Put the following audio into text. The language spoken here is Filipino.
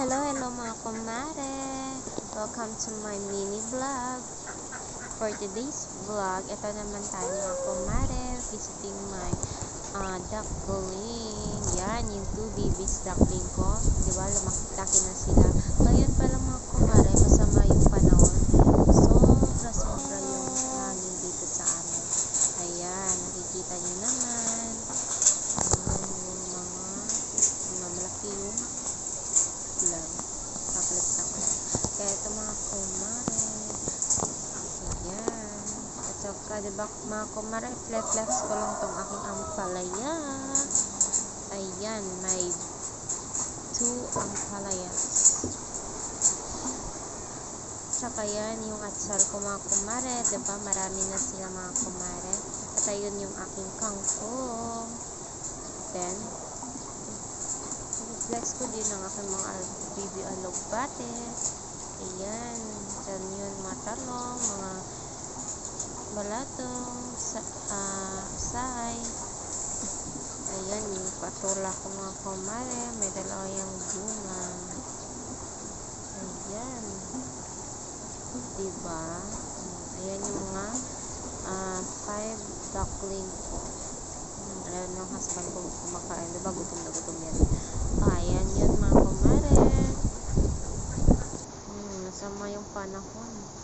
Hello, hello mga kumare. Welcome to my mini vlog. For today's vlog, ito naman tayo mga kumare. Visiting my uh, duckling. Yan, yung two babies duckling ko. Di ba, lumaki na sila. Ngayon pala mga kumare, masama yung panahon. Sobra, sobra yung hangin dito sa amin. Ayan, nakikita nyo naman. Ayan, yung mga, mga malaki yung lang. Chocolate chocolate. Kaya ito mga kumare. Ayan. At saka, diba mga kumare, flex ko lang tong aking ampalaya. Ayan, may two ampalaya. Tsaka yan, yung atsal ko mga kumare. Diba, marami na sila mga kumare. At ayun yung aking kangkong. Then, flex ko din ang aking mga baby alugbate. Ayan. Diyan yun mga mga balatong, sa, uh, say. Ayan, yung patula ko mga kumare. May dalawa yung bunga. Ayan. Diba? Ayan yung mga uh, five duckling ko. Ayan yung husband ko kumakain. Diba? Gutom na. masama yung panahon.